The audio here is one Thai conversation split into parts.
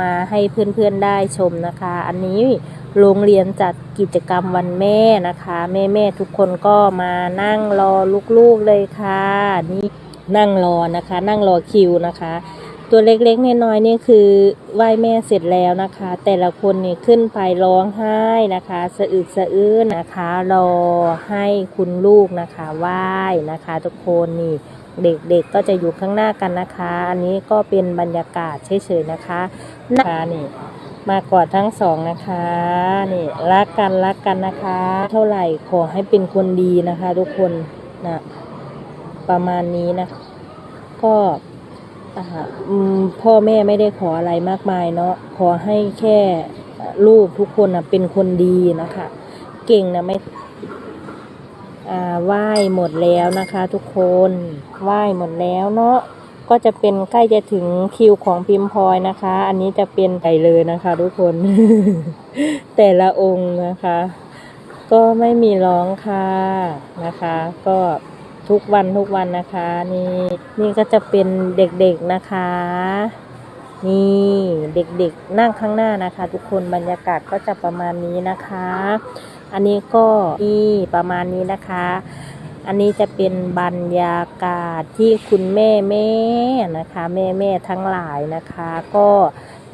มาให้เพื่อนๆได้ชมนะคะ อันนี้โรงเรียนจัดกิจกรรมวันแม่นะคะ แม่ๆทุกคนก็มานั่งรอลูกๆเลยค่ะ นี่นั่งรอนะคะ นั่งรอคิวนะคะ ตัวเล็กๆน้อยๆนี่คือไหว้แม่เสร็จแล้วนะคะ แต่ละคนนี่ขึ้นไปร้องไห้นะคะสะอึกสะอื้นนะคะ รอให้คุณลูกนะคะไหว้นะคะ ทุกคนนี่ เด็กๆก็จะอยู่ข้างหน้ากันนะคะ อันนี้ก็เป็นบรรยากาศเฉยๆนะคะนะคะนี่มากอดทั้งสองนะคะนี่รักกันรักกันนะคะ เท่าไหร่ขอให้เป็นคนดีนะคะ ทุกคนนะประมาณนี้นะ ก็พ่อแม่ไม่ได้ขออะไรมากมายเนาะขอให้แค่ลูกทุกคนนะเป็นคนดีนะคะ เก่งนะไม่ ไหว้หมดแล้วนะคะ ทุกคนไหว้หมดแล้วเนาะก็จะเป็นใกล้จะถึงคิวของพิมพ์พลอยนะคะ อันนี้จะเป็นไก่เลยนะคะ ทุกคน แต่ละองค์นะคะ ก็ไม่มีร้องค่ะนะคะ ก็ทุกวันทุกวันนะคะ นี่นี่ก็จะเป็นเด็กๆนะคะ นี่เด็กๆนั่งข้างหน้านะคะ ทุกคนบรรยากาศก็จะประมาณนี้นะคะ อันนี้ก็นี่ประมาณนี้นะคะ อันนี้จะเป็นบรรยากาศที่คุณแม่แม่นะคะแม่แม่ทั้งหลายนะคะ ก็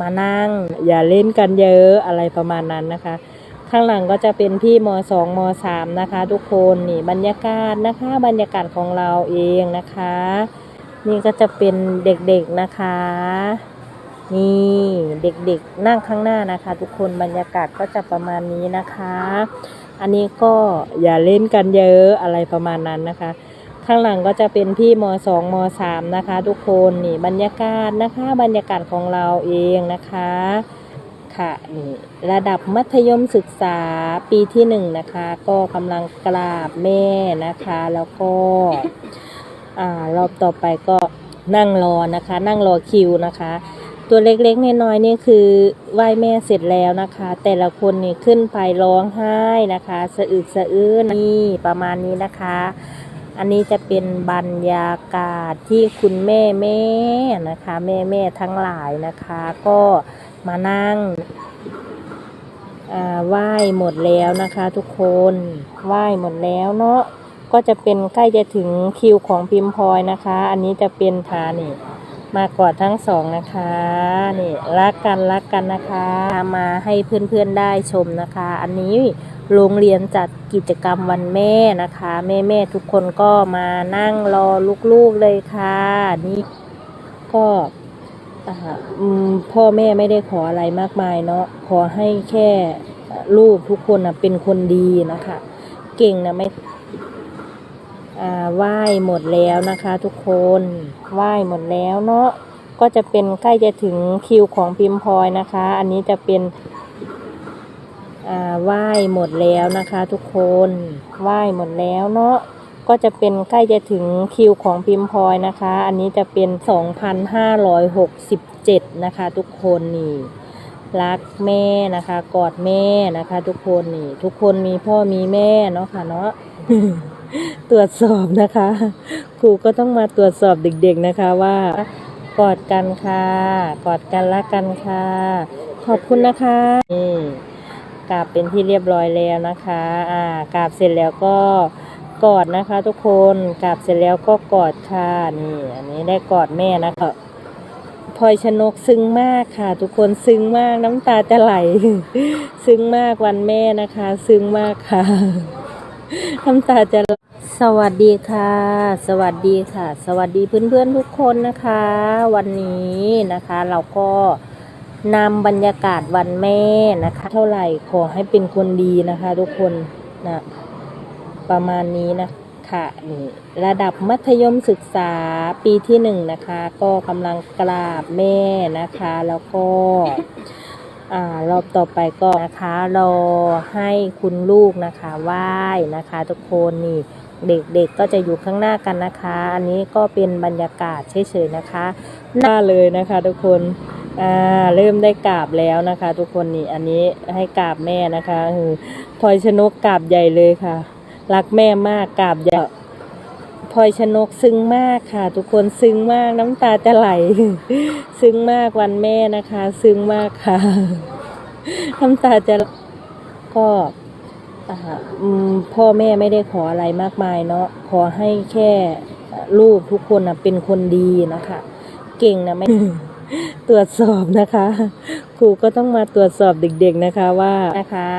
มานั่งอย่าเล่นกันเยอะอะไรประมาณนั้นนะคะ ข้างหลังก็จะเป็นพี่มสองมสามนะคะ ทุกคนนี่บรรยากาศนะคะ บรรยากาศของเราเองนะคะ นี่ก็จะเป็นเด็กๆนะคะ นี่เด็กๆนั่งข้างหน้านะคะ ทุกคนบรรยากาศก็จะประมาณนี้นะคะ อันนี้ก็อย่าเล่นกันเยอะอะไรประมาณนั้นนะคะ ข้างหลังก็จะเป็นพี่มสองมสามนะคะ ทุกคนนี่บรรยากาศนะคะ บรรยากาศของเราเองนะคะค่ะนี่ระดับมัธยมศึกษาปีที่หนึ่งนะคะ ก็กำลังกราบแม่นะคะ แล้วก็อ่ารอบต่อไปก็นั่งรอนะคะ นั่งรอคิวนะคะ ตัวเล็กๆน้อยๆนี่คือไหว้แม่เสร็จแล้วนะคะ แต่ละคนนี่ขึ้นไปร้องไห้นะคะสะอึกสะอื้นนี่ประมาณนี้นะคะ อันนี้จะเป็นบรรยากาศที่คุณแม่แม่นะคะ แม่แม่ทั้งหลายนะคะ ก็มานั่งอ่าไหว้หมดแล้วนะคะ ทุกคนไหว้หมดแล้วเนาะก็จะเป็นใกล้จะถึงคิวของพิมพ์พลอยนะคะ อันนี้จะเป็นทานี่ มากอดทั้งสองนะคะนี่รักกันรักกันนะคะมาให้เพื่อนๆได้ชมนะคะ อันนี้โรงเรียนจัดกิจกรรมวันแม่นะคะ แม่ๆทุกคนก็มานั่งรอลูกๆเลยค่ะ นี่ก็พ่อแม่ไม่ได้ขออะไรมากมายเนาะขอให้แค่ลูกทุกคนนะเป็นคนดีนะคะ เก่งนะไม่ ไหว้หมดแล้วนะคะทุกคนไหว้หมดแล้วเนาะก็จะเป็นใกล้จะถึงคิวของพิมพ์พลอยนะคะ อันนี้จะเป็นอ่าไหว้หมดแล้วนะคะทุกคนไหว้หมดแล้วเนาะก็จะเป็นใกล้จะถึงคิวของพิมพ์พลอยนะคะ อันนี้จะเป็น 2,567 นะคะทุกคนนี่ รักแม่นะคะ กอดแม่นะคะ ทุกคนนี่ ทุกคนมีพ่อมีแม่เนาะค่ะเนาะ ตรวจสอบนะคะ ครูก็ต้องมาตรวจสอบเด็กๆนะคะว่ากอดกันค่ะกอดกันรักกันค่ะ ขอบคุณนะคะนี่กราบเป็นที่เรียบร้อยแล้วนะคะ อ่ากราบเสร็จแล้วก็กอดนะคะ ทุกคนกราบเสร็จแล้วก็กอดค่ะนี่อันนี้ได้กอดแม่นะคะพลอยชนกซึ้งมากค่ะ ทุกคนซึ้งมากน้ำตาจะไหล ซึ้งมากวันแม่นะคะ ซึ้งมากค่ะ น้ำตาจะสวัสดีค่ะ สวัสดีค่ะ สวัสดีเพื่อนๆทุกคนนะคะ วันนี้นะคะเราก็นำบรรยากาศวันแม่นะคะ เท่าไหร่ขอให้เป็นคนดีนะคะ ทุกคนนะประมาณนี้นะค่ะนี่ระดับมัธยมศึกษาปีที่หนึ่งนะคะ ก็กำลังกราบแม่นะคะ แล้วก็ รอบต่อไปก็นะคะรอให้คุณลูกนะคะไหว้นะคะทุกคนนี่เด็กๆก็จะอยู่ข้างหน้ากันนะคะ อันนี้ก็เป็นบรรยากาศเฉยๆนะคะหน้าเลยนะคะทุกคนอ่าเริ่มได้กราบแล้วนะคะ ทุกคนนี่อันนี้ให้กราบแม่นะคะคือพลอยชนกกราบใหญ่เลยค่ะ รักแม่มากกราบใหญ่ พลอยชนกซึ้งมากค่ะ ทุกคนซึ้งมากน้ำตาจะไหล ซึ้งมากวันแม่นะคะ ซึ้งมากค่ะ น้ำตาจะก็พ่อแม่ไม่ได้ขออะไรมากมายเนาะขอให้แค่ลูกทุกคนนะเป็นคนดีนะคะ เก่งนะไม่ตรวจสอบนะคะ ครูก็ต้องมาตรวจสอบเด็กๆนะคะว่านะคะ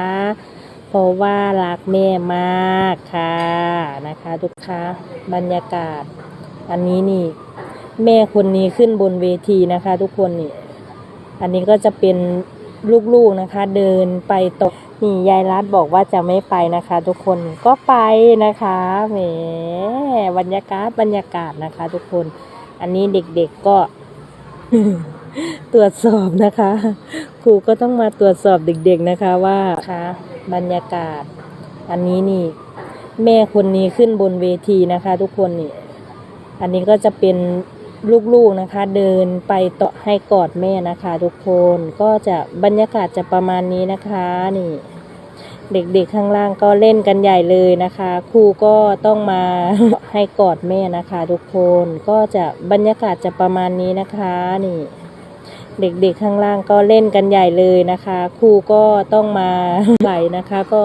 เพราะว่ารักแม่มากค่ะ นะคะทุกคะบรรยากาศ อันนี้นี่ แม่คนนี้ขึ้นบนเวทีนะคะ ทุกคนนี่ อันนี้ก็จะเป็นลูกๆนะคะ เดินไปตกนี่ยายรัดบอกว่าจะไม่ไปนะคะ ทุกคนก็ไปนะคะแหมบรรยากาศบรรยากาศนะคะ ทุกคน อันนี้เด็กๆก็ตรวจสอบนะคะ ครูก็ต้องมาตรวจสอบเด็กๆนะคะว่าคะบรรยากาศ อันนี้นี่ แม่คนนี้ขึ้นบนเวทีนะคะ ทุกคนนี่ อันนี้ก็จะเป็นลูกๆนะคะ เดินไปต่อให้กอดแม่นะคะ ทุกคนก็จะบรรยากาศจะประมาณนี้นะคะนี่ เด็กๆข้างล่างก็เล่นกันใหญ่เลยนะคะครูก็ต้องมาให้กอดแม่นะคะ ทุกคนก็จะบรรยากาศจะประมาณนี้นะคะนี่ เด็กๆข้างล่างก็เล่นกันใหญ่เลยนะคะครูก็ต้องมาไหลนะคะ ก็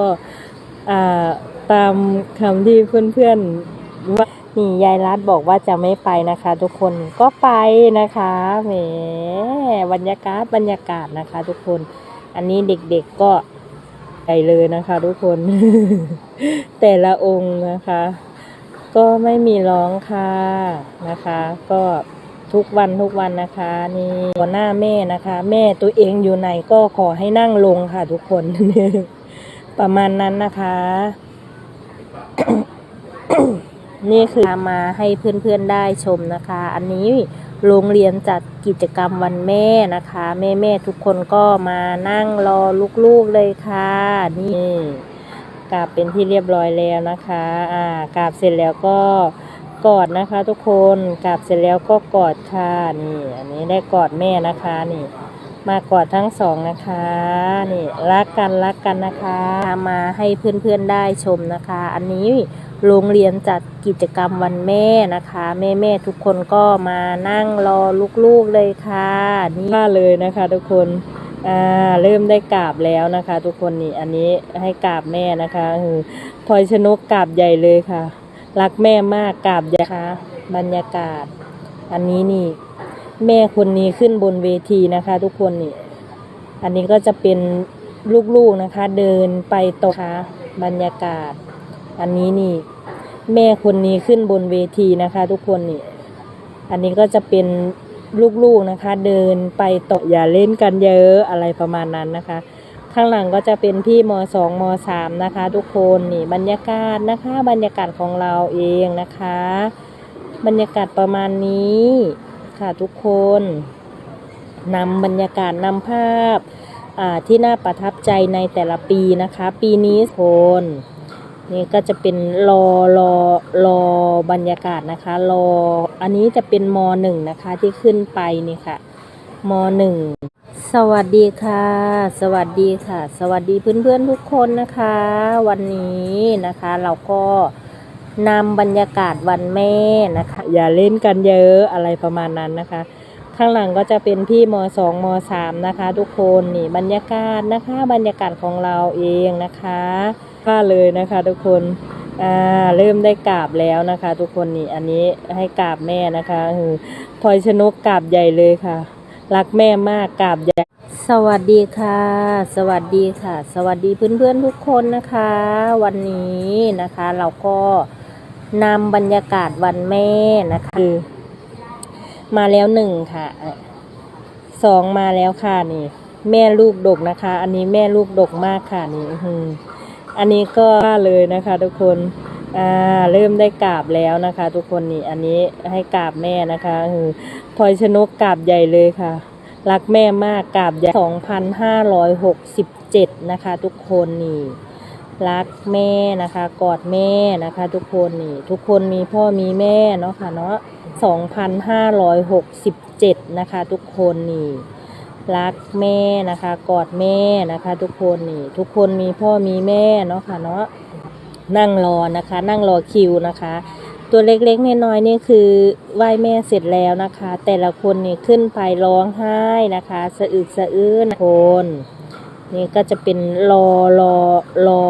อ่า ตามคำที่เพื่อนๆว่านี่ยายรัดบอกว่าจะไม่ไปนะคะ ทุกคนก็ไปนะคะแหมบรรยากาศบรรยากาศนะคะ ทุกคน อันนี้เด็กๆก็ใหญ่เลยนะคะ ทุกคน แต่ละองค์นะคะ ก็ไม่มีร้องค่ะนะคะ ก็ทุกวันทุกวันนะคะ นี่หัวหน้าแม่นะคะ แม่ตัวเองอยู่ไหนก็ขอให้นั่งลงค่ะ ทุกคน ประมาณนั้นนะคะ นี่คือมาให้เพื่อนๆได้ชมนะคะ อันนี้โรงเรียนจัดกิจกรรมวันแม่นะคะ แม่ๆทุกคนก็มานั่งรอลูกๆเลยค่ะ นี่กราบเป็นที่เรียบร้อยแล้วนะคะ อ่ากราบเสร็จแล้วก็กอดนะคะ ทุกคนกราบเสร็จแล้วก็กอดค่ะนี่ อันนี้ได้กอดแม่นะคะนี่ มากอดทั้งสองนะคะนี่รักกันรักกันนะคะมาให้เพื่อนๆได้ชมนะคะ อันนี้โรงเรียนจัดกิจกรรมวันแม่นะคะ แม่ๆทุกคนก็มานั่งรอลูกๆเลยค่ะนี่มาเลยนะคะทุกคนอ่าเริ่มได้กราบแล้วนะคะ ทุกคนนี่อันนี้ให้กราบแม่นะคะคือพลอยชนกกราบใหญ่เลยค่ะ รักแม่มากกราบใหญ่ค่ะบรรยากาศ อันนี้นี่ แม่คนนี้ขึ้นบนเวทีนะคะ ทุกคนนี่อันนี้ก็จะเป็นลูกๆนะคะ เดินไปตกคะบรรยากาศ อันนี้นี่ แม่คนนี้ขึ้นบนเวทีนะคะ ทุกคนนี่อันนี้ก็จะเป็นลูกๆนะคะ เดินไปตกอย่าเล่นกันเยอะอะไรประมาณนั้นนะคะ ข้างหลังก็จะเป็นพี่มสองมสามนะคะ ทุกคนนี่บรรยากาศนะคะ บรรยากาศของเราเองนะคะ บรรยากาศประมาณนี้ ค่ะทุกคนนำบรรยากาศนำภาพที่น่าประทับใจในแต่ละปีนะคะ ปีนี้โคนนี่ก็จะเป็นรอรอรอบรรยากาศนะคะรออันนี้จะเป็นมหนึ่งนะคะที่ขึ้นไปนี่ค่ะมหนึ่งสวัสดีค่ะ สวัสดีค่ะ สวัสดีเพื่อนๆทุกคนนะคะ วันนี้นะคะเราก็ นำบรรยากาศวันแม่นะคะ อย่าเล่นกันเยอะอะไรประมาณนั้นนะคะ ข้างหลังก็จะเป็นพี่มสองมสามนะคะ ทุกคนนี่บรรยากาศนะคะ บรรยากาศของเราเองนะคะก็เลยนะคะ ทุกคนอ่าเริ่มได้กราบแล้วนะคะ ทุกคนนี่อันนี้ให้กราบแม่นะคะคือพลอยชนกกราบใหญ่เลยค่ะ รักแม่มากกราบใหญ่ สวัสดีค่ะ สวัสดีค่ะ สวัสดีเพื่อนๆทุกคนนะคะ วันนี้นะคะ เราก็ นำบรรยากาศวันแม่นะคะมาแล้วหนึ่งค่ะสองมาแล้วค่ะนี่ แม่ลูกดกนะคะ อันนี้แม่ลูกดกมากค่ะนี่อันนี้ก็ว่าเลยนะคะ ทุกคนอ่าเริ่มได้กราบแล้วนะคะ ทุกคนนี่อันนี้ให้กราบแม่นะคะคือพลอยชนกกราบใหญ่เลยค่ะ รักแม่มากกราบใหญ่2,567นะคะ ทุกคนนี่ รักแม่นะคะ กอดแม่นะคะ ทุกคนนี่ ทุกคนมีพ่อมีแม่เนาะค่ะเนาะสองพันห้าร้อยหกสิบเจ็ดนะคะ ทุกคนนี่รักแม่นะคะ กอดแม่นะคะ ทุกคนนี่ ทุกคนมีพ่อมีแม่เนาะค่ะเนาะนั่งรอนะคะ นั่งรอคิวนะคะ ตัวเล็กๆน้อยๆนี่คือไหว้แม่เสร็จแล้วนะคะ แต่ละคนนี่ขึ้นไปร้องไห้นะคะ สะอึกสะอื้นคน นี่ก็จะเป็นรอรอรอ